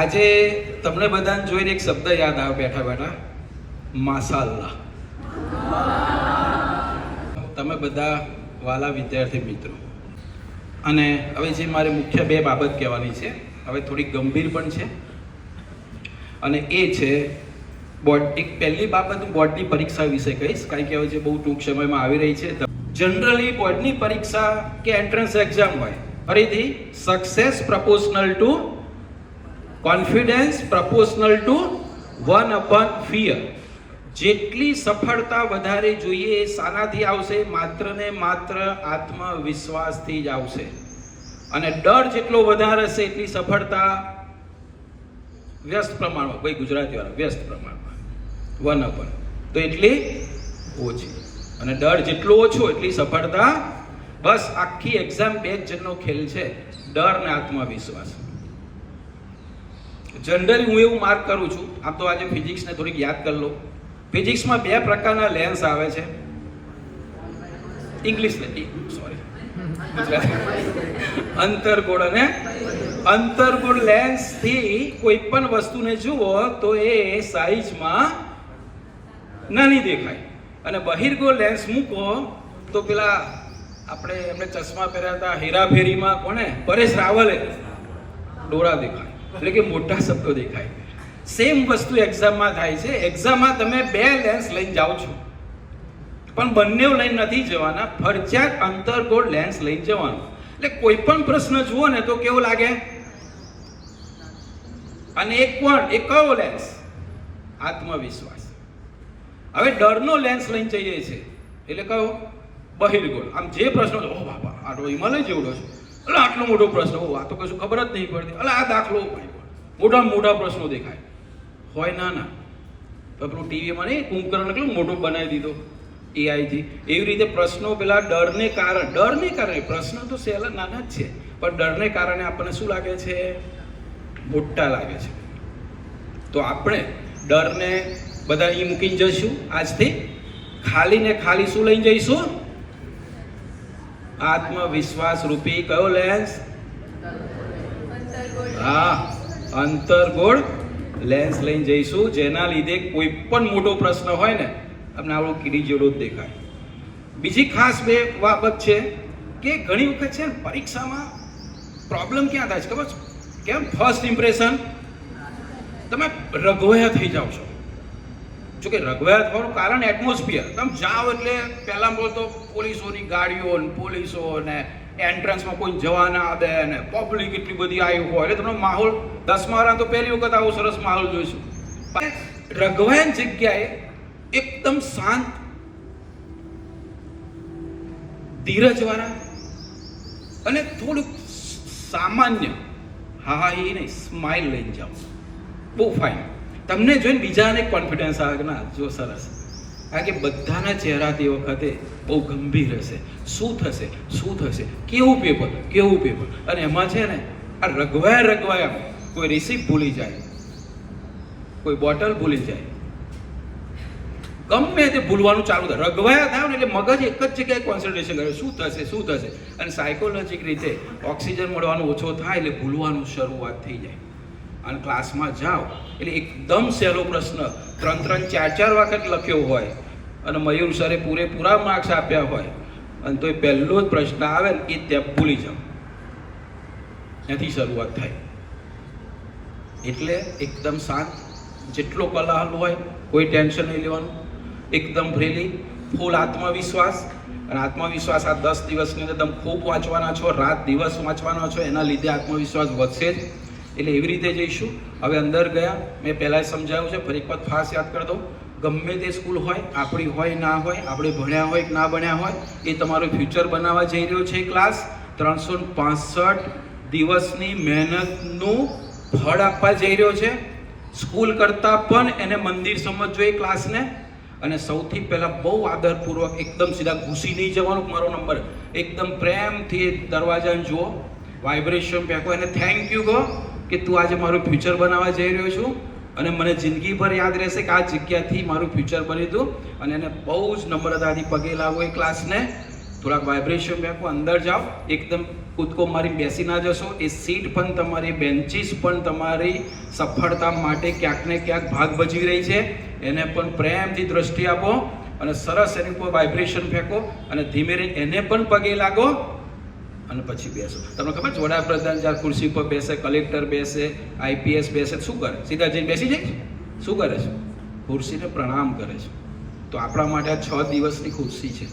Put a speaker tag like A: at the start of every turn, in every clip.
A: આજે તમને બધાને જોઈને એક શબ્દ યાદ આવે બેઠા બેઠા. માસાલ્લા તમે બધા વાલા વિદ્યાર્થી મિત્રો. અને હવે જે મારે મુખ્ય બે બાબત કહેવાની છે, હવે થોડી ગંભીર પણ છે. અને એ છે બોર્ડ એક પહેલી બાબત હું બોર્ડની પરીક્ષા વિશે કહીશ, કારણ કે હવે જે બહુ ટૂંક સમયમાં આવી રહી છે. જનરલી બોર્ડની પરીક્ષા કે એન્ટ્રન્સ એક્ઝામ હોય, ફરીથી success proportional to confidence proportional to one upon fear જેટલી સફળતા વધારે જોઈએ એ શાનાથી આવશે માત્ર ને માત્ર આત્મવિશ્વાસથી જ આવશે. અને ડર જેટલો વધારે હશે, એટલી સફળતા વ્યસ્ત પ્રમાણમાં, ભાઈ ગુજરાતીવાળા, વ્યસ્ત પ્રમાણમાં. વન અપન તો એટલી ઓછી. અને ડર જેટલો ઓછો, એટલી સફળતા. બસ આખી એક્ઝામ બે જણનો ખેલ છે. ડર ને આત્મવિશ્વાસ. જનરલી હું એવું માર્ક કરું છું. આમ તો આજે ફિઝિક્સને થોડીક યાદ કરી લો. ફિઝિક્સમાં બે પ્રકારના લેન્સ આવે છે. ઇંગ્લિશ સોરી અંતરગોળ અને અંતરગોળ લેન્સથી કોઈ પણ વસ્તુને જુઓ તો એ સાઈઝમાં નાની દેખાય. અને બહિર્ગોળ લેન્સ મૂકો તો પેલા આપણે એમને ચશ્મા પહેર્યા હતા, હેરાફેરીમાં કોને પરેશ રાવલે. ડોળા દેખાય. એટલે કે મોટા શબ્દો દેખાય. સેમ વસ્તુ એક્ઝામમાં થાય છે. એક્ઝામમાં તમે બે લેન્સ લઈને જાઓ છો. પણ બંને લઈને નથી જવાના. ફરજિયાત અંતરગોળ લેન્સ લઈને જવાનું. એટલે કોઈ પણ પ્રશ્ન જુઓ ને તો કેવો લાગે? અને એક કોણ એક કયો લેન્સ આત્મવિશ્વાસ. હવે ડરનો લેન્સ લઈને જઈએ છીએ એટલે કયો? બહિર્ગોળ. આમ જે પ્રશ્ન ઓ બાપા, આ તો હિમાલય જેવડો છે. એટલે આટલો મોટો પ્રશ્ન, ઓ, આ તો કશું ખબર જ નહીં પડતી. એટલે આ દાખલો મોટા મોટા પ્રશ્નો દેખાય. હોય ના ના. પેલું ટીવીમાં નહીં, કુંભકરણ એટલું મોટું બનાવી દીધો એઆઈથી એવી રીતે પ્રશ્નો પેલા ડરને કારણે ડરને કારણે, પ્રશ્ન તો સહેલા નાના જ છે. પણ ડરને કારણે આપણને શું લાગે છે? મોટા લાગે છે. તો આપણે ડરને બધા અહીં મૂકીને જઈશું આજથી. ખાલી ને ખાલી શું લઈને જઈશું? આત્મવિશ્વાસ રૂપી કયો લેન્સ હા અંતરગોળ લેન્સ લઈને જઈશું. જેના લીધે કોઈ પણ મોટો પ્રશ્ન હોય ને તમને આપણો કીડી જેવડો જ દેખાય. બીજી ખાસ બે બાબત છે કે ઘણી વખત છે પરીક્ષામાં પ્રોબ્લેમ ક્યાં થાય છે ખબર છે? કેમ? ફર્સ્ટ ઇમ્પ્રેશન તમે રઘોયા થઈ જાઓ છો. જો કે રઘવાયા થવાનું કારણ એટમોસ્ફિયર તમે જાઓ એટલે પહેલાં બોલતો પોલીસોની ગાડીઓ ને પોલીસો ને એન્ટ્રન્સમાં કોઈ જવા ના દે ને પબ્લિક એટલી બધી આવી હોય. એટલે તમને માહોલ દસમારા તો પહેલી વખત આવો સરસ માહોલ જોઈશું. રઘવાયન જગ્યાએ એકદમ શાંત ધીરજવાળા અને થોડુંક સામાન્ય. હા હા, એ નહીં સ્માઇલ લઈને જાઓ. બહુ ફાઇન તમને જોઈને બીજાને કોન્ફિડન્સ આવે કે ના, જો સરસ. કારણ કે બધાના ચહેરા તે વખતે બહુ ગંભીર હશે. શું થશે? શું થશે? કેવું પેપર કેવું પેપર અને એમાં છે ને, આ રગવાયા રગવાયા કોઈ રિસીપ ભૂલી જાય, કોઈ બોટલ ભૂલી જાય. ગમે તે ભૂલવાનું ચાલુ થાય. રગવાયા થાય ને એટલે મગજ એક જ જગ્યાએ કોન્સન્ટ્રેશન કરે. શું થશે? શું થશે? અને સાયકોલોજીક રીતે ઓક્સિજન મળવાનું ઓછો થાય એટલે ભૂલવાનું શરૂઆત થઈ જાય. અને ક્લાસમાં જાઓ. એટલે એકદમ સહેલો પ્રશ્ન. ત્રણ ત્રણ ચાર ચાર વખત લખ્યો હોય અને મયુર સરે પૂરેપૂરા માર્ક્સ આપ્યા હોય. અને તો એ પહેલો જ પ્રશ્ન આવે ને એ ત્યાં ભૂલી જાઓ. ત્યાંથી શરૂઆત થાય. એટલે એકદમ શાંત. જેટલો કલાહલ હોય, કોઈ ટેન્શન નહીં લેવાનું. એકદમ ફ્રીલી, ફૂલ આત્મવિશ્વાસ. અને આત્મવિશ્વાસ આ દસ દિવસની અંદર તમે ખૂબ વાંચવાના છો, રાત દિવસ વાંચવાના છો, એના લીધે આત્મવિશ્વાસ વધશે જ. એટલે એવી રીતે જઈશું. હવે અંદર ગયા, મેં પહેલાં સમજાવ્યું છે, ફરી એક વખત ખાસ યાદ કરી દઉં. ગમે તે સ્કૂલ હોય, આપણી હોય ના હોય, આપણે ભણ્યા હોય કે ના ભણ્યા હોય, એ તમારું ફ્યુચર બનાવવા જઈ રહ્યો છે ક્લાસ ત્રણસો પાસઠ દિવસની મહેનતનું ફળ આપવા જઈ રહ્યો છે. સ્કૂલ કરતાં પણ એને મંદિર સમજજો એ ક્લાસને અને સૌથી પહેલાં બહુ આદરપૂર્વક, એકદમ સીધા ઘૂસી નહીં જવાનું મારો નંબર એકદમ પ્રેમથી દરવાજાને જુઓ. વાઇબ્રેશન ફેંકો એને થેન્ક યુ કહો. કે તું આજે મારું ફ્યુચર બનાવવા જઈ રહ્યો છું અને મને જિંદગીભર યાદ રહેશે કે આ જગ્યાથી મારું ફ્યુચર બની હતું અને એને બહુ જ નમ્રતાથી પગે લાગો એ ક્લાસને થોડાક વાઇબ્રેશન ફેંકો અંદર જાઓ. એકદમ કૂદકો મારી બેસી ના જશો. એ સીટ પણ તમારી બેન્ચીસ પણ તમારી સફળતા માટે ક્યાંક ને ક્યાંક ભાગ ભજવી રહી છે. એને પણ પ્રેમથી દ્રષ્ટિ આપો અને સરસ એની ઉપર વાઇબ્રેશન ફેંકો અને ધીમે એને પણ પગે લાગો. અને પછી બેસો. તમને ખબર છે, વડાપ્રધાન જ્યારે ખુરશી પર બેસે, કલેક્ટર બેસે, આઈપીએસ બેસે શું કરે? સીધા જઈને બેસી જાય શું કરે છે? ખુરશીને પ્રણામ કરે છે. તો આપણા માટે આ છ દિવસની ખુરશી છે.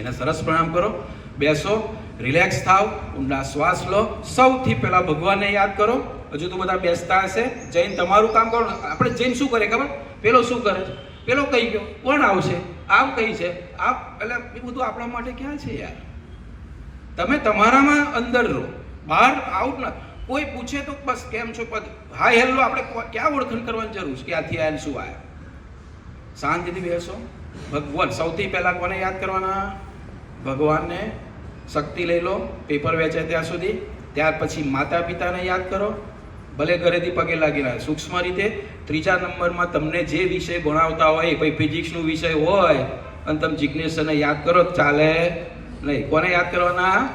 A: એને સરસ પ્રણામ કરો. બેસો, રિલેક્સ થાવ, ઊંડા શ્વાસ લો. સૌથી પહેલાં ભગવાનને યાદ કરો. હજુ તો બધા બેસતા હશે. જૈન તમારું કામ કરો. આપણે જૈન શું કરે ખબર? પેલો શું કરે છે? પેલો કઈ ગયો, કોણ આવશે? આમ કઈ છે. આપ એટલે એ બધું આપણા માટે ક્યાં છે યાર? તમે તમારામાં અંદર રહો. બહાર આઉટ ના કોઈ પૂછે તો બસ કેમ છો? પદ હાય હેલો આપણે ક્યાં ઓળખણ કરવાની જરૂર છે? ક્યાંથી આયા શું આયા? શાંતિથી બેસો. ભગવાન સૌથી પહેલા કોને યાદ કરવાના? ભગવાનને શક્તિ લઈ લો. પેપર વેચે ત્યાં સુધી. ત્યાર પછી માતા પિતાને યાદ કરો. ભલે ઘરેથી પગે લાગી રહ્યા સૂક્ષ્મ રીતે ત્રીજા નંબરમાં તમને જે વિષય ભણાવતા હોય ભાઈ ફિઝિક્સનો વિષય હોય, અને તમે જિજ્ઞેશને યાદ કરો ચાલે. નહીં, કોને યાદ કરવાના?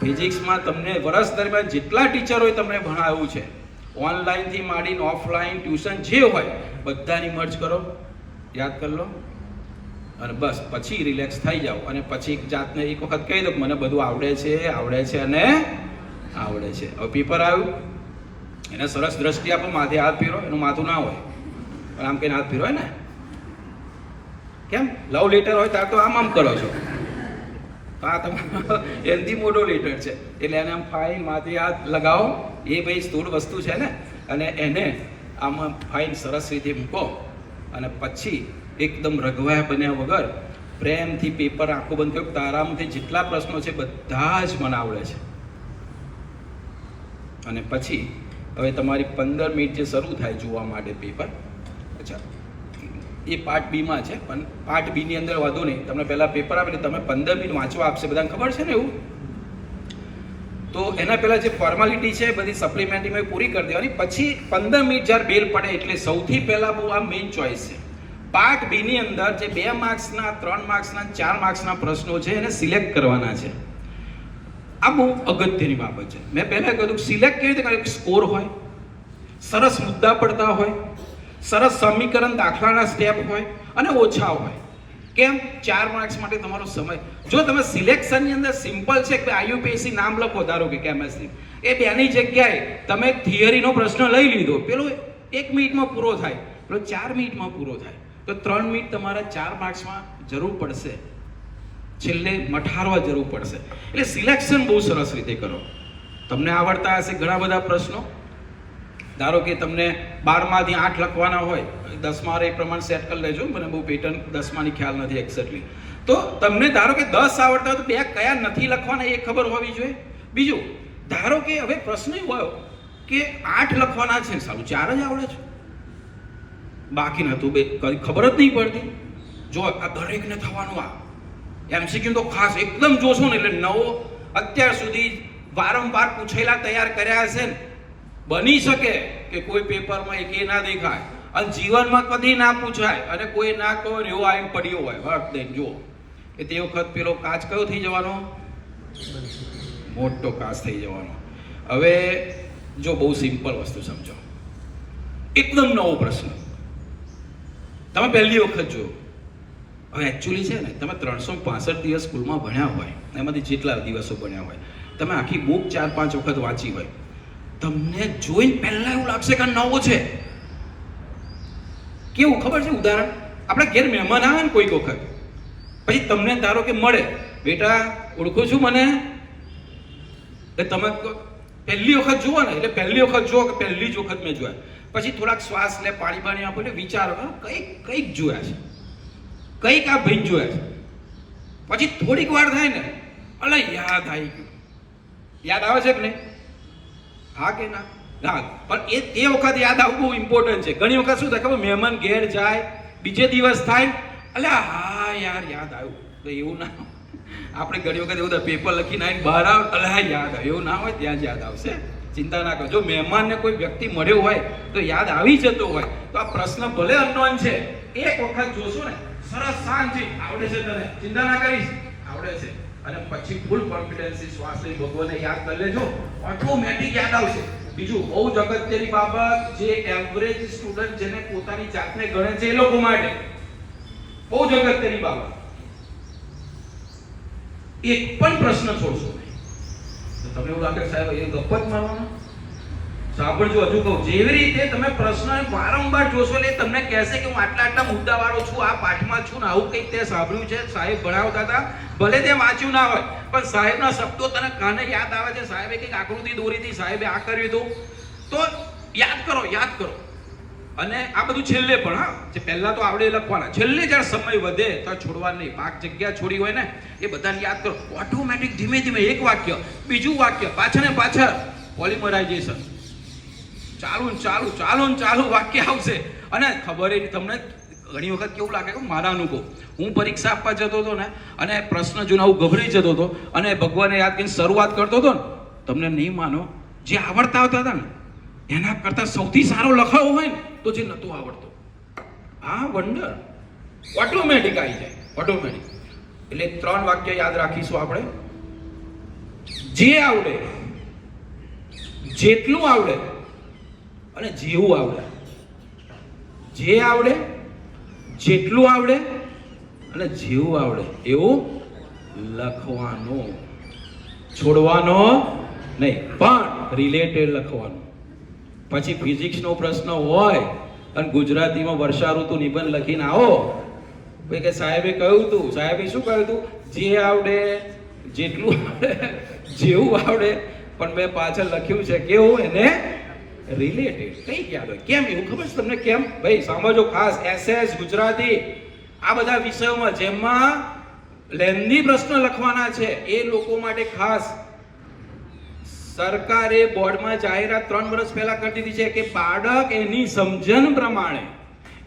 A: ફિઝિક્સમાં તમને વર્ષ દરમિયાન જેટલા ટીચરોએ તમને ભણાવ્યું છે ઓનલાઈનથી માંડીને ઓફલાઈન, ટ્યુશન જે હોય, બધાની મર્જ કરો. યાદ કરી લો. અને બસ, પછી રિલેક્સ થઈ જાઓ. અને પછી એક જાતને એક વખત કહી દો મને બધું આવડે છે આવડે છે અને આવડે છે. હવે પેપર આવ્યું. એને સરસ દ્રષ્ટિ આપો, માથે હાથ ફેરો એનું માથું ના હોય. પણ આમ કહીને હાથ ફેરવાય ને? કેમ? લવ લેટર હોય ત્યારે તો આમ આમ કરો છો. આ તમારો હેલ્ધી મોડોલેટર છે. એટલે એને આમ ફાઇન માથે હાથ લગાવો. એ ભાઈ સ્થૂળ વસ્તુ છે ને? અને એને આમાં ફાઇન સરસ રીતે મૂકો. અને પછી એકદમ રઘવાયા બન્યા વગર પ્રેમથી પેપર આખું બંધ કર્યું તારામાંથી જેટલા પ્રશ્નો છે બધા જ મને આવડે છે. અને પછી હવે તમારી પંદર મિનિટ જે શરૂ થાય જોવા માટે પેપર અચ્છા. એ પાર્ટ બીમાં છે. પણ પાર્ટ બીની અંદર વાંધો નહીં. તમને પહેલાં પેપર આપે તમે પંદર મિનિટ વાંચવા આપશે. બધાને ખબર છે ને એવું? તો એના પહેલાં જે ફોર્માલિટી છે બધી સપ્લિમેન્ટરીમાં પૂરી કરી દેવાની. પછી પંદર મિનિટ જ્યારે બેલ પડે એટલે સૌથી પહેલાં બહુ આ મેઇન ચોઇસ છે. પાર્ટ બીની અંદર જે બે માર્ક્સના ત્રણ માર્ક્સના ચાર માર્ક્સના પ્રશ્નો છે, એને સિલેક્ટ કરવાના છે. આ બહુ અગત્યની બાબત છે. મેં પહેલાં કહ્યું સિલેક્ટ કેવી રીતે કરે? સ્કોર હોય. સરસ મુદ્દા પડતા હોય. સરસ સમીકરણ દાખલાના સ્ટેપ હોય અને ઓછા હોય. કેમ? ચાર માર્ક્સ માટે તમારો સમય. જો તમે સિલેક્શનની અંદર સિમ્પલ છે કે આઈયુપીએસસી નામ લખો, ધારો કે કેમેસ્ટ્રી એ બેની જગ્યાએ તમે થિયરીનો પ્રશ્ન લઈ લીધો. પેલો એક મિનિટમાં પૂરો થાય, પેલો ચાર મિનિટમાં પૂરો થાય. તો ત્રણ મિનિટ તમારા ચાર માર્ક્સમાં જરૂર પડશે. છેલ્લે મઠારવા જરૂર પડશે. એટલે સિલેક્શન બહુ સરસ રીતે કરો. તમને આવડતા હશે ઘણા બધા પ્રશ્નો. ધારો કે તમને બારમાંથી આઠ લખવાના હોય, દસમા એ પ્રમાણે સેટ કરી લેજો, મને બહુ પેટર્ન દસમાની ખ્યાલ નથી એક્ઝેક્ટલી તો તમને ધારો કે દસ આવડતા તો બે કયા નથી લખવાના એ ખબર હોવી જોઈએ. બીજું, ધારો કે હવે પ્રશ્ન એવો આવ્યો કે આઠ લખવાના છે, સારું, ચાર જ આવડે છે. બાકી નતું, બે ખબર જ નહીં પડતી. જો આ દરેકને થવાનું આ એમસીક્યુ તો ખાસ એકદમ જોશો ને, એટલે નવો અત્યાર સુધી વારંવાર પૂછેલા તૈયાર કર્યા હશે ને બની શકે કે કોઈ પેપરમાં એક એ ના દેખાય. અને જીવનમાં કદી ના પૂછાય. અને કોઈ ના કહો એવો આવીને પડ્યો હોય. હટ દઈને જુઓ. કે તે વખત પેલો કાચ કયો થઈ જવાનો? મોટો કાચ થઈ જવાનો. હવે જો બહુ સિમ્પલ વસ્તુ સમજો. એકદમ નવો પ્રશ્ન. તમે પહેલી વખત જુઓ. હવે એકચ્યુઅલી છે ને, તમે ત્રણસો પાસઠ દિવસ સ્કૂલમાં ભણ્યા હોય. એમાંથી જેટલા દિવસો ભણ્યા હોય. તમે આખી બુક ચાર પાંચ વખત વાંચી હોય. તમને જોઈને પહેલા એવું લાગશે કે નવો છે. કેવું ખબર છે ઉદાહરણ? આપણે ઘેર મહેમાન આવે ને કોઈક વખત. પછી તમને ધારો કે મળે, બેટા, ઓળખો છું મને? એટલે તમે પહેલી વખત જુઓ ને, એટલે પહેલી વખત જુઓ કે પહેલી જ વખત મેં જોયા. પછી થોડાક શ્વાસ લે પાણી પાણી આપો, એટલે વિચારો કંઈક કંઈક જોયા છે. કંઈક આ ભાઈ જોયા છે. પછી થોડીક વાર થાય ને, અલ, યાદ આવી ગયું. યાદ આવે છે કે નહીં? હા કે ના ના પણ એ તે વખત યાદ આવવું બહુ ઇમ્પોર્ટન્ટ છે. ઘણી વખત શું થાય ખબર? મહેમાન ઘેર જાય, બીજે દિવસ થાય એટલે હા યાર, યાદ આવ્યું. તો એવું ના આપણે ઘણી વખત એવું થાય પેપર લખીને આવીને બહાર આવે એટલે હા યાદ આવે એવું ના હોય, ત્યાં જ યાદ આવશે. ચિંતા ના કરો. જો મહેમાનને કોઈ વ્યક્તિ મળ્યો હોય, તો યાદ આવી જતો હોય. તો આ પ્રશ્ન ભલે અનનોન છે. એક વખત જોશો ને, સરસ શાંતિ આવડે છે તને. ચિંતા ના કરીશ. આવડે છે. અને પછી ફૂલ કોન્ફિડન્સથી શ્વાસ લઈ ભગવાનને યાદ કરી લેજો. ઓટોમેટિક યાદ આવશે. બીજું, બહુ જ અગત્યની બાબત જે એવરેજ સ્ટુડન્ટ જેને પોતાની જાતને ગણે છે એ લોકો માટે. બહુ જ અગત્યની બાબત. એક પણ પ્રશ્ન છોડશો નહીં. તમને એવું લાગે સાહેબ એ ગપ્પ જ મારવાનો? સાંભળજો, હજુ કહું. જેવી રીતે તમે પ્રશ્ન વારંવાર જોશો એટલે તમને કહેશે કે હું આટલા આટલા મુદ્દાવાળો છું, આ પાઠમાં છું ને આવું કંઈક તે સાંભળ્યું છે, સાહેબ ભણાવતા હતા, ભલે તે વાંચ્યું ના હોય, પણ સાહેબના શબ્દો તને કાને યાદ આવે છે? સાહેબે કંઈક આકૃતિ દોરી હતી, સાહેબે આ કર્યું હતું. તો યાદ કરો યાદ કરો. અને આ બધું છેલ્લે પણ, હા, જે પહેલાં તો આવડે લખવાના. છેલ્લે જ્યારે સમય વધે તો છોડવા નહીં. પાક જગ્યા છોડી હોય ને, એ બધાને યાદ કરો. ઓટોમેટિક ધીમે ધીમે એક વાક્ય, બીજું વાક્ય, પાછળ ને પાછળ પોલિમરાઇઝેશન ચાલુ ને ચાલુ ચાલુ ને ચાલુ, વાક્ય આવશે. અને ખબર એ તમને ઘણી વખત કેવું લાગે કે મારા અનુભવ. હું પરીક્ષા આપવા જતો હતો ને, અને પ્રશ્ન જોઈને હું ગભરાઈ જતો હતો, અને ભગવાને યાદ કરીને શરૂઆત કરતો હતો ને, તમને નહીં માનો, જે આવડતા આવતા હતા ને, એના કરતાં સૌથી સારો લખાવો હોય ને, તો જે નહોતો આવડતો. આ વંડર ઓટોમેટિક આવી જાય ઓટોમેટિક એટલે ત્રણ વાક્ય યાદ રાખીશું આપણે. જે આવડે, જેટલું આવડે અને જેવું આવડે. જે આવડે, જેટલું આવડે અને જેવું આવડે, એવું લખવાનો. છોડવાનો નહીં, પણ રિલેટેડ લખવાનું. પછી ફિઝિક્સનો પ્રશ્ન હોય અને ગુજરાતીમાં વર્ષા ઋતુ નિબંધ લખીને આવો. ભાઈ કે સાહેબે કહ્યું હતું સાહેબે શું કહ્યું હતું જે આવડે, જેટલું આવડે, જેવું આવડે, પણ મેં પાછળ લખ્યું છે કેવું એને રિલેટેડ કઈ યાદ હોય. કેમ? એવું ખબર છે તમને કેમ? ભાઈ, સાંભળજો ખાસ. એસએસ ગુજરાતી. આ બધા વિષયોમાં જેમાં લેન્ધી પ્રશ્ન લખવાના છે, એ લોકો માટે ખાસ. સરકારે બોર્ડમાં જાહેરાત ત્રણ વર્ષ પહેલા કરી દીધી છે કે બાળક એની સમજણ પ્રમાણે,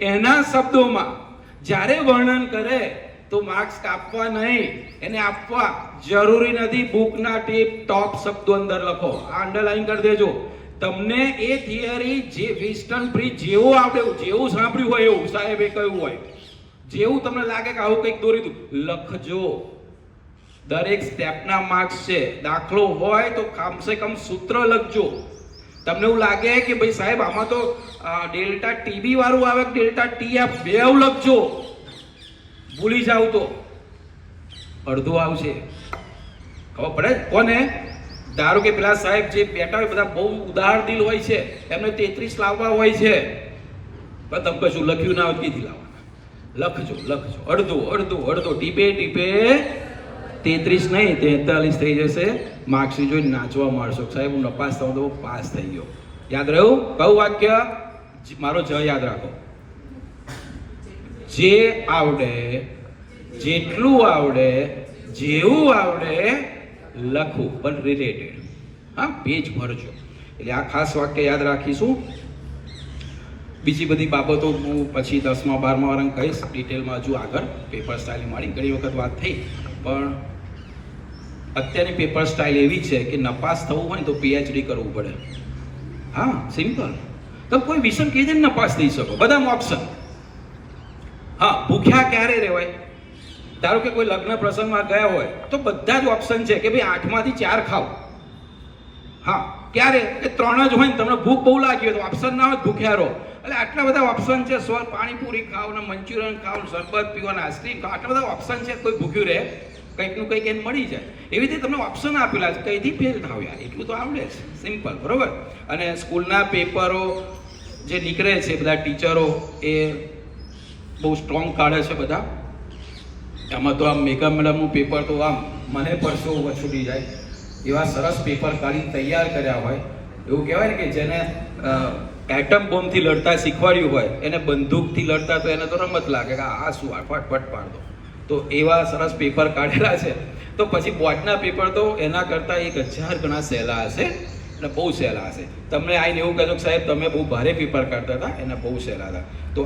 A: એના શબ્દોમાં, જ્યારે વર્ણન કરે, તો માર્ક્સ કાપવા નહીં, એને આપવા જરૂરી નથી. બુકના ટીપ ટોપ શબ્દો અંદર લખો. આ અંડરલાઈન કરી દેજો. તમને એ થિયરી જે વિસ્ટન બ્રિજ જેવું આવડે જેવું સાંભળ્યું હોય એવું, સાહેબે કહ્યું હોય, જેવું તમને લાગે કે આવું કંઈક દોરી દઉં, લખજો. દરેક સ્ટેપના માર્ક્સ છે. દાખલો હોય તો કમસે કમ સૂત્ર લખજો. તમને એવું લાગે કે ભાઈ સાહેબ, આમાં તો ડેલ્ટા ટીબી વાળું આવે ડેલ્ટા ટી એફ બેવ લખજો. ભૂલી જાવ તો. અડધું આવશે. ખબર પડે કોને? ધારો કે પેલા સાહેબ જે બેઠા હોય, બધા બહુ ઉદાર દિલ હોય છે, એમને તેત્રીસ લાવવા હોય છે. પણ તમે કશું લખ્યું ના હોય કીધી લાવવાના? લખજો લખજો. અડધો અડધો અડધો. ટીપે ટીપે. તેત્રીસ નહીં, તેતાલીસ થઈ જશે. માર્કશીટ જોઈને નાચવા માંડશો. સાહેબ, હું નપાસ થવા તો પાસ થઈ ગયો. યાદ રહ્યું? કયું વાક્ય? મારો જ યાદ રાખો. જે આવડે, જેટલું આવડે, જેવું આવડે લખવું પણ રિલેટેડ હા પેજ ભરજો. એટલે આ ખાસ વાક્ય યાદ રાખીશું. બીજી બધી બાબતો હું પછી દસમા, બારમા વારંગ કહીશ. ડિટેલમાં હજુ આગળ પેપર સ્ટાઇલ મારી ઘણી વખત વાત થઈ. પણ અત્યારની પેપર સ્ટાઇલ એવી છે કે નપાસ થવું હોય તો પીએચડી કરવું પડે. હા સિમ્પલ તમે કોઈ વિષમ કેવી રીતે નપાસ થઈ શકો. બધામાં ઓપ્શન હા, ભૂખ્યા ક્યારે રહેવાય? ધારો કે કોઈ લગ્ન પ્રસંગમાં ગયા હોય, તો બધા જ ઓપ્શન છે કે ભાઈ આઠમાંથી ચાર ખાઓ. હા, ક્યારે? કે ત્રણ જ હોય ને તમને ભૂખ બહુ લાગી હોય તો ઓપ્શન ના હોય ભૂખ્યા રહો. એટલે આટલા બધા ઓપ્શન છે સ્વર પાણીપુરી ખાઓ ને મંચુરિયન ખાઓ શરબત પીવો ને આઈસ્ક્રીમ ખાઓ, આટલા બધા ઓપ્શન છે, કોઈ ભૂખ્યું રહે કંઈકનું કંઈક એને મળી જાય. એવી રીતે તમને ઓપ્શન આપેલા છે, કંઈથી ફેલ થાવ યાર? એટલું તો આવડે છે સિમ્પલ બરોબર? અને સ્કૂલના પેપરો જે નીકળે છે, બધા ટીચરો, એ બહુ સ્ટ્રોંગ કાઢે છે બધા. એમાં તો આમ મેઘા મેડમનું પેપર તો આમ મને પરસો વછૂટી જાય. એવા સરસ પેપર કાઢીને તૈયાર કર્યા હોય. એવું કહેવાય ને કે જેને એટમ બોમ્બથી લડતા શીખવાડ્યું હોય, એને બંદૂકથી લડતા તો એને તો રમત લાગે કે આ શું આ ફટફટ પાડતો. તો એવા સરસ પેપર કાઢેલા છે. તો પછી બોટના પેપર તો એના કરતાં એક હજાર ગણા સહેલા હશે અને બહુ સહેલા હશે. તમને આવીને એવું કહેજો કે સાહેબ, તમે બહુ ભારે પેપર કાઢતા હતા, એના બહુ સહેલા હતા. તો